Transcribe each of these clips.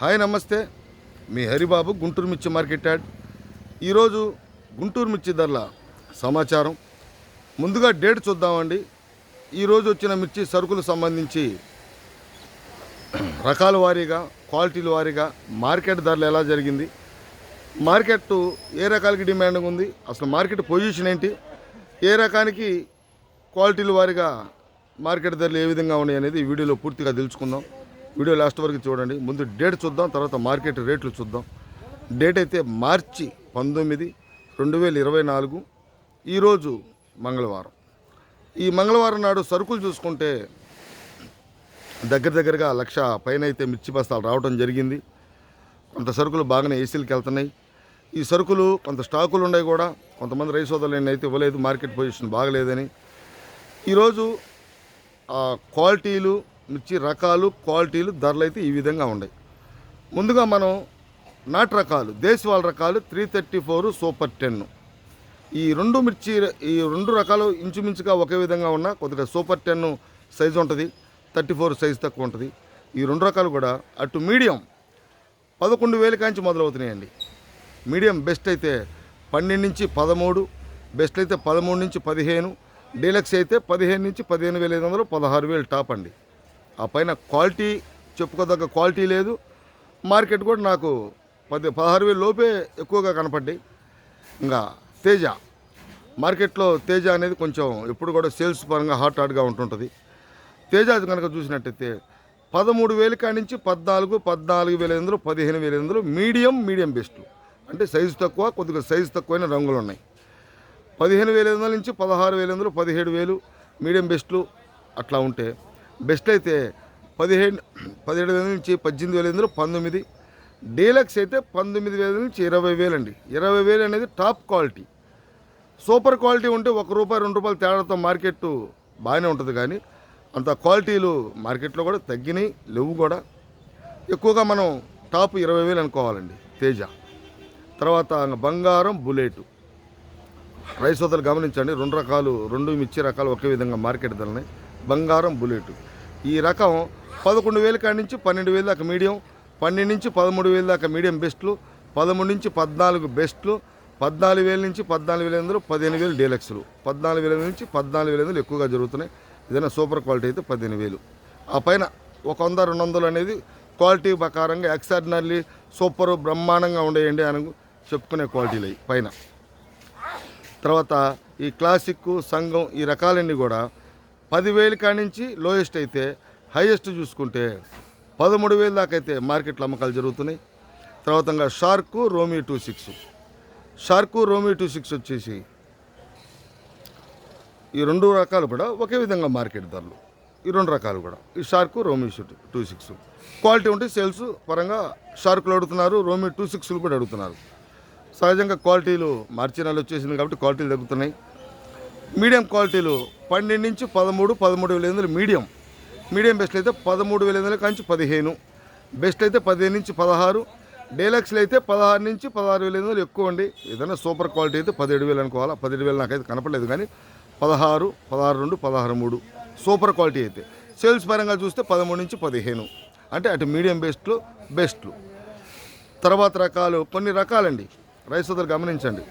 Hi నమస్తే. మీ హరిబాబు గుంటూరు మిర్చి market add. ఈరోజు గుంటూరు మిర్చి ధరల సమాచారం. ముందుగా డేట్ చూద్దామండి. ఈరోజు వచ్చిన మిర్చి సరుకులు సంబంధించి రకాల వారీగా క్వాలిటీల వారీగా మార్కెట్ ధరలు ఎలా జరిగింది? మార్కెట్ ఏ రకాలకి డిమాండ్ ఉంది? అసలు మార్కెట్ పొజిషన్ ఏంటి? ఏ రకానికి క్వాలిటీల వారీగా మార్కెట్ ధరలు ఏ విధంగా ఉన్నాయి అనేది ఈ వీడియోలో పూర్తిగా తెలుసుకుందాం. వీడియో లాస్ట్ వరకు చూడండి. ముందు డేట్ చూద్దాం తర్వాత మార్కెట్ రేట్లు చూద్దాం. డేట్ అయితే మార్చి పంతొమ్మిది రెండు వేల ఇరవై నాలుగు ఈరోజు మంగళవారం. ఈ మంగళవారం నాడు సరుకులు చూసుకుంటే దగ్గర దగ్గరగా లక్ష పైన అయితే మిర్చి బస్తాలు రావడం జరిగింది. కొంత సరుకులు బాగానే ఏసీలకి వెళ్తున్నాయి. ఈ సరుకులు కొంత స్టాకులు ఉన్నాయి కూడా. కొంతమంది రైస్ సోదరులు అయితే ఇవ్వలేదు మార్కెట్ పొజిషన్ బాగలేదని. ఈరోజు ఆ క్వాలిటీలు మిర్చి రకాలు క్వాలిటీలు ధరలు అయితే ఈ విధంగా ఉన్నాయి. ముందుగా మనం నాటు రకాలు దేశవాళ రకాలు three thirty four super ten. ఈ రెండు మిర్చి ఈ రెండు రకాలు ఇంచుమించుగా ఒకే విధంగా ఉన్న కొద్దిగా సూపర్ టెన్ సైజు ఉంటుంది థర్టీ ఫోర్ సైజు తక్కువ ఉంటుంది. ఈ రెండు రకాలు కూడా అటు మీడియం పదకొండు వేల కాంచి మొదలవుతున్నాయండి. మీడియం బెస్ట్ అయితే పన్నెండు నుంచి పదమూడు బెస్ట్ అయితే పదమూడు నుంచి పదిహేను డీలక్స్ అయితే పదిహేను నుంచి పదిహేను వేల ఐదు వందలు పదహారు వేలు టాప్ అండి. ఆ పైన క్వాలిటీ చెప్పుకోదగ్గ క్వాలిటీ లేదు. మార్కెట్ కూడా నాకు పది పదహారు వేలు లోపే ఎక్కువగా కనపడ్డాయి. ఇంకా తేజ మార్కెట్లో తేజ అనేది కొంచెం ఎప్పుడు కూడా సేల్స్ పరంగా హాట్ హాట్గా ఉంటుంటుంది. తేజ కనుక చూసినట్టయితే పదమూడు వేల కాడి నుంచి పద్నాలుగు పద్నాలుగు వేల ఎనిమిదిలో పదిహేను వేల ఎనిమిదిలో మీడియం మీడియం బెస్ట్. అంటే సైజు తక్కువ కొద్దిగా సైజు తక్కువైన రంగులు ఉన్నాయి. పదిహేను వేల ఎనిమిది వందల నుంచి పదహారు వేల ఎనిమిదిలో పదిహేడు వేలు మీడియం బెస్ట్లు అట్లా ఉంటే బెస్ట్ అయితే పదిహేను పదిహేడు వేల నుంచి పద్దెనిమిది వేల ఎనిమిదిలో పంతొమ్మిది. డీలక్స్ అయితే పంతొమ్మిది వేల నుంచి ఇరవై వేలు అండి. ఇరవై వేలు అనేది టాప్ క్వాలిటీ. సూపర్ క్వాలిటీ ఉంటే ఒక రూపాయి రెండు రూపాయలు తేడాతో మార్కెట్ బాగానే ఉంటుంది కానీ అంత క్వాలిటీలు మార్కెట్లో కూడా తగ్గినాయి లేవు కూడా. ఎక్కువగా మనం టాప్ ఇరవై వేలు అనుకోవాలండి తేజ. తర్వాత బంగారం బుల్లెట్. రైస్ వద్దలు గమనించండి రెండు రకాలు రెండు మిర్చి రకాలు ఒకే విధంగా మార్కెట్ ధరలు బంగారం బుల్లెట్. ఈ రకం పదకొండు వేల కాడి నుంచి పన్నెండు వేల దాకా మీడియం పన్నెండు నుంచి పదమూడు వేల దాకా మీడియం బెస్ట్లు పదమూడు నుంచి పద్నాలుగు బెస్ట్లు పద్నాలుగు వేల నుంచి పద్నాలుగు వేల ఎనిమిదిలో పదిహేను వేలు డీలక్స్లు. పద్నాలుగు వేల నుంచి పద్నాలుగు వేల ఎనిమిదిలు ఎక్కువగా జరుగుతున్నాయి. ఏదైనా సూపర్ క్వాలిటీ అయితే పదిహేను వేలు. ఆ పైన ఒక వంద రెండు వందలు అనేది క్వాలిటీ ప్రకారంగా ఎక్స్ట్రాడినరీ సూపర్ బ్రహ్మాండంగా ఉండేయండి అని చెప్పుకునే క్వాలిటీలు అవి పైన. తర్వాత ఈ క్లాసిక్ సంఘం ఈ రకాలన్నీ కూడా పదివేల కాడి నుంచి లోయెస్ట్ అయితే హైయెస్ట్ చూసుకుంటే పదమూడు వేల దాకా అయితే మార్కెట్లో అమ్మకాలు జరుగుతున్నాయి. తర్వాత షార్క్ షార్కు రోమీ టూ సిక్స్. షార్కు రోమీ టూ సిక్స్ వచ్చేసి ఈ రెండు రకాలు కూడా ఒకే విధంగా మార్కెట్ ధరలు. ఈ రెండు రకాలు కూడా. ఈ షార్కు రోమీ టూ సిక్స్. క్వాలిటీ ఉంటే సేల్స్ పరంగా షార్కులు అడుగుతున్నారు రోమీ టూ సిక్స్లు కూడా అడుగుతున్నారు. సహజంగా క్వాలిటీలు మార్చి నెల వచ్చేసింది కాబట్టి క్వాలిటీలు తగ్గుతున్నాయి. మీడియం క్వాలిటీలు పన్నెండు నుంచి పదమూడు పదమూడు వేల ఎనిమిది మీడియం. మీడియం బెస్ట్లు అయితే పదమూడు వేల ఎనిమిది కంచి పదిహేను. బెస్ట్ అయితే పదిహేను నుంచి పదహారు. డీలక్స్లు అయితే పదహారు నుంచి పదహారు వేల ఎనిమిది ఎక్కువ అండి. ఏదైనా సూపర్ క్వాలిటీ అయితే పదిహేడు వేలు అనుకోవాలా? పదిహేడు వేలు నాకైతే కనపడలేదు కానీ పదహారు పదహారు రెండు పదహారు మూడు. సూపర్ క్వాలిటీ అయితే. సేల్స్ పరంగా చూస్తే పదమూడు నుంచి పదిహేను. అంటే అటు మీడియం బెస్ట్లు బెస్ట్లు. తర్వాత రకాలు కొన్ని రకాలండి. రైస్ సోదరు గమనించండి.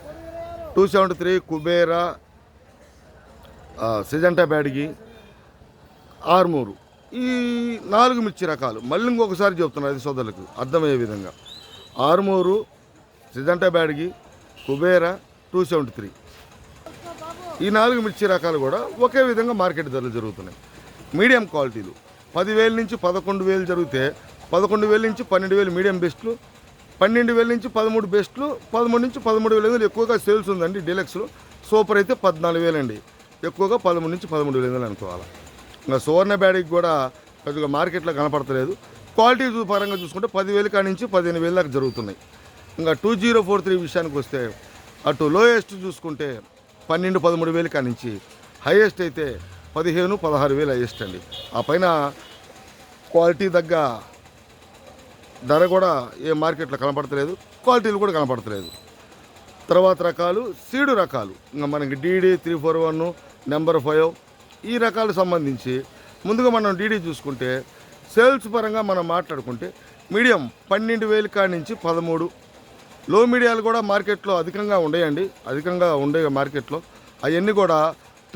Two seventy three Kubera Syngenta Byadgi Armoor. ఈ నాలుగు మిర్చి రకాలు. మళ్ళీ ఇంకొకసారి చెప్తున్నారు అది సోదరులకు అర్థమయ్యే విధంగా. Armoor Syngenta Byadgi Kubera two seventy three ఈ నాలుగు మిర్చి రకాలు కూడా ఒకే విధంగా మార్కెట్ ధరలు జరుగుతున్నాయి. మీడియం క్వాలిటీలు. పదివేల నుంచి పదకొండు వేలు జరిగితే పదకొండు వేల నుంచి పన్నెండు వేలు మీడియం బెస్ట్లు పన్నెండు వేల నుంచి పదమూడు బెస్ట్లు పదమూడు నుంచి పదమూడు వేల ఎక్కువగా సేల్స్ ఉందండి డీలక్స్లో. సూపర్ అయితే పద్నాలుగు వేలండి. ఎక్కువగా పదమూడు నుంచి పదమూడు వేల ఎనిమిది అనుకోవాలి. ఇంకా సువర్ణ బ్యాడీకి కూడా పెద్దగా మార్కెట్లో కనపడతలేదు. క్వాలిటీ పరంగా చూసుకుంటే పదివేలు కాడి నుంచి పదిహేను వేల దాకా జరుగుతున్నాయి. ఇంకా టూ జీరో ఫోర్ త్రీ విషయానికి వస్తే అటు లోయెస్ట్ చూసుకుంటే పన్నెండు పదమూడు వేలు కాడి నుంచి హైయెస్ట్ అయితే పదిహేను పదహారు వేలు హైయెస్ట్ అండి. ఆ పైన క్వాలిటీ తగ్గ ధర కూడా ఏ మార్కెట్లో కనపడతలేదు. క్వాలిటీలు కూడా కనపడతలేదు. తర్వాత రకాలు సీడు రకాలు. ఇంకా మనకి DD three four one number five ఈ రకాలకు సంబంధించి ముందుగా మనం డీడీ చూసుకుంటే సేల్స్ పరంగా మనం మాట్లాడుకుంటే మీడియం పన్నెండు వేలు కాడి నుంచి పదమూడు. లో మీడియాలు కూడా మార్కెట్లో అధికంగా ఉండేయండి. అధికంగా ఉండే మార్కెట్లో. అవన్నీ కూడా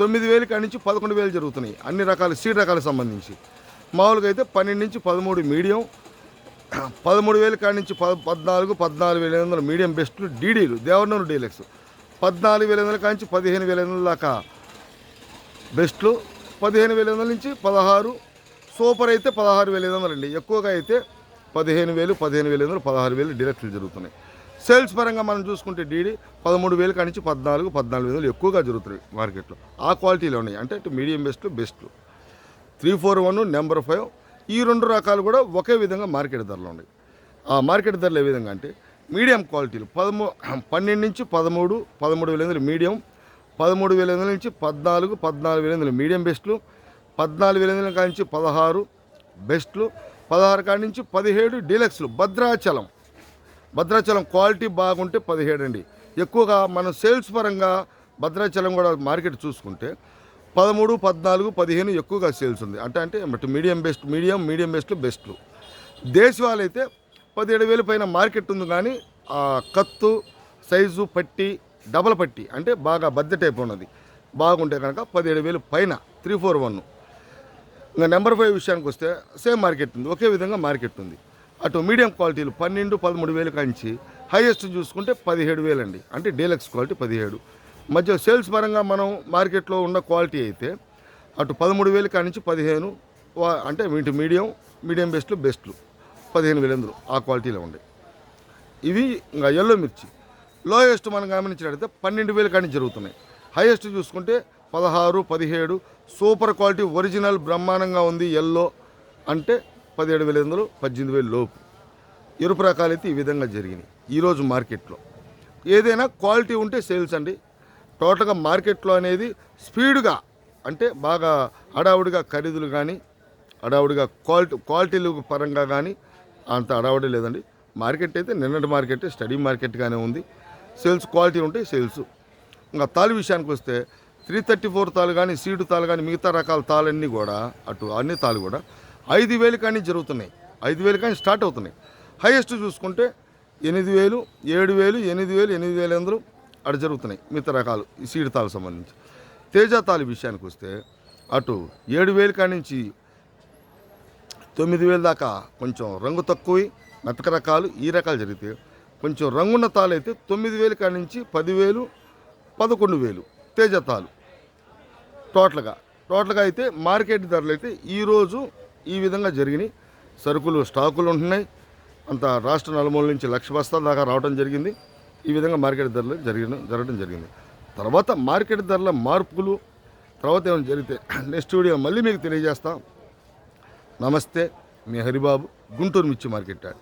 తొమ్మిది వేలు కాడి నుంచి పదకొండు వేలు జరుగుతున్నాయి. అన్ని రకాల సీడ్ రకాలకు సంబంధించి. మామూలుగా అయితే పన్నెండు నుంచి పదమూడు మీడియం పదమూడు వేలు కాడి నుంచి పద పద్నాలుగు పద్నాలుగు వేల ఐదు వందలు మీడియం బెస్ట్లు డీడీలు దేవర్నూరు డీలక్స్. పద్నాలుగు వేల ఐదు వందల కాడి నుంచి పదిహేను వేల ఐదు వందల దాకా బెస్ట్లు. పదిహేను వేల ఐదు వందల నుంచి పదహారు సూపర్ అయితే పదహారు వేల ఐదు వందలు అండి. ఎక్కువగా అయితే పదిహేను వేలు పదిహేను వేల ఐదు వందలు పదహారు వేలు డీలక్స్లు జరుగుతున్నాయి. సేల్స్ పరంగా మనం చూసుకుంటే డీడీ పదమూడు వేలు కాడి నుంచి పద్నాలుగు పద్నాలుగు వేలు ఎక్కువగా జరుగుతున్నాయి మార్కెట్లో. ఆ క్వాలిటీలో ఉన్నాయి. అంటే ఇటు మీడియం బెస్ట్లు బెస్ట్లు. Three four one number five ఈ రెండు రకాలు కూడా ఒకే విధంగా మార్కెట్ ధరలు ఉన్నాయి. ఆ మార్కెట్ ధరలు ఏ విధంగా అంటే మీడియం క్వాలిటీలు పదమూ పన్నెండు నుంచి పదమూడు పదమూడు వేల ఎనిమిది మీడియం పదమూడు వేల ఎనిమిది నుంచి పద్నాలుగు పద్నాలుగు వేల ఎనిమిది మీడియం బెస్ట్లు పద్నాలుగు వేల ఎనిమిది నుంచి పదహారు బెస్ట్లు పదహారు కాడి నుంచి పదిహేడు డీలక్స్లు. భద్రాచలం. భద్రాచలం క్వాలిటీ బాగుంటే పదిహేడు అండి ఎక్కువగా మనం సేల్స్ పరంగా భద్రాచలం కూడా మార్కెట్ చూసుకుంటే పదమూడు పద్నాలుగు పదిహేను ఎక్కువగా సేల్స్ ఉంది. అంటే అంటే medium best medium medium best బెస్ట్లు. దేశవాళీ అయితే పదిహేడు వేలు పైన మార్కెట్ ఉంది కానీ ఆ కత్తు సైజు పట్టి డబల్ పట్టి అంటే బాగా బద్దె టైప్ ఉన్నది. బాగుంటే కనుక పదిహేడు వేలు పైన త్రీ ఫోర్ వన్. ఇంకా నెంబర్ ఫైవ్ విషయానికి వస్తే సేమ్ మార్కెట్ ఉంది ఒకే విధంగా మార్కెట్ ఉంది. అటు మీడియం క్వాలిటీలు పన్నెండు పదమూడు వేలు కంచి హైయెస్ట్ చూసుకుంటే పదిహేడు వేలండి. అంటే డీలక్స్ క్వాలిటీ పదిహేడు. మధ్య సేల్స్ పరంగా మనం మార్కెట్లో ఉన్న క్వాలిటీ అయితే అటు పదమూడు వేలు కానించి పదిహేను వా- అంటే వీటి మీడియం మీడియం బెస్ట్లు బెస్ట్లు. పదిహేను వేలు ఆ క్వాలిటీలో ఉండే ఇవి ఇంకా ఎల్లో మిర్చి. లోయెస్ట్ మనం గమనించినట్లయితే పన్నెండు వేలు కానీ జరుగుతున్నాయి. హైయెస్ట్ చూసుకుంటే పదహారు పదిహేడు సూపర్ క్వాలిటీ ఒరిజినల్ బ్రహ్మాండంగా ఉంది ఎల్లో అంటే పదిహేడు వేల వందలు పద్దెనిమిది వేలు లోపు. ఎరుపు రకాలు అయితే ఈ విధంగా జరిగినాయి ఈరోజు మార్కెట్లో. ఏదైనా క్వాలిటీ ఉంటే సేల్స్ అండి. టోటల్గా మార్కెట్లో అనేది స్పీడ్గా అంటే బాగా హడావుడిగా ఖరీదులు కానీ హడావుడిగా క్వాలిటీ క్వాలిటీలు పరంగా కానీ అంత హడావుడి లేదండి. మార్కెట్ అయితే నిన్నటి మార్కెట్ స్టడీ మార్కెట్గానే ఉంది. సేల్స్ క్వాలిటీ ఉంటే సేల్స్. ఇంకా తాలు విషయానికి వస్తే త్రీ థర్టీ ఫోర్ తాలు కానీ సీడు తాలు కానీ మిగతా రకాల తాళన్నీ కూడా అటు అన్ని తాలు కూడా ఐదు వేలు కానీ జరుగుతున్నాయి. ఐదు వేలు కానీ స్టార్ట్ అవుతున్నాయి. హైయెస్ట్ చూసుకుంటే ఎనిమిది వేలు ఏడు వేలు ఎనిమిది వేలు ఎనిమిది వేలు అందరూ అటు జరుగుతున్నాయి మిగతా రకాలు ఈ సీడు తాలకు సంబంధించి. తేజ తాలు విషయానికి వస్తే అటు ఏడు వేలు కాడి నుంచి తొమ్మిది వేలు దాకా కొంచెం రంగు తక్కువ మెతక రకాలు ఈ రకాలు జరిగితే కొంచెం రంగున్న తాలు అయితే తొమ్మిది వేల కాడి నుంచి పదివేలు పదకొండు వేలు తేజ తాలు టోటల్గా టోటల్గా అయితే మార్కెట్ ధరలు అయితే ఈరోజు ఈ విధంగా జరిగినాయి. సరుకులు స్టాకులు ఉంటున్నాయి. అంత రాష్ట్ర నలుమూల నుంచి లక్ష బస్తాల దాకా రావడం జరిగింది. ఈ విధంగా మార్కెట్ ధరలు జరిగిన జరగడం జరిగింది. తర్వాత మార్కెట్ ధరల మార్పులు తర్వాత ఏమైనా జరిగితే నెక్స్ట్ వీడియో మళ్ళీ మీకు తెలియజేస్తాం. నమస్తే మీ హరిబాబు గుంటూరు మిర్చి మార్కెట్ యార్డ్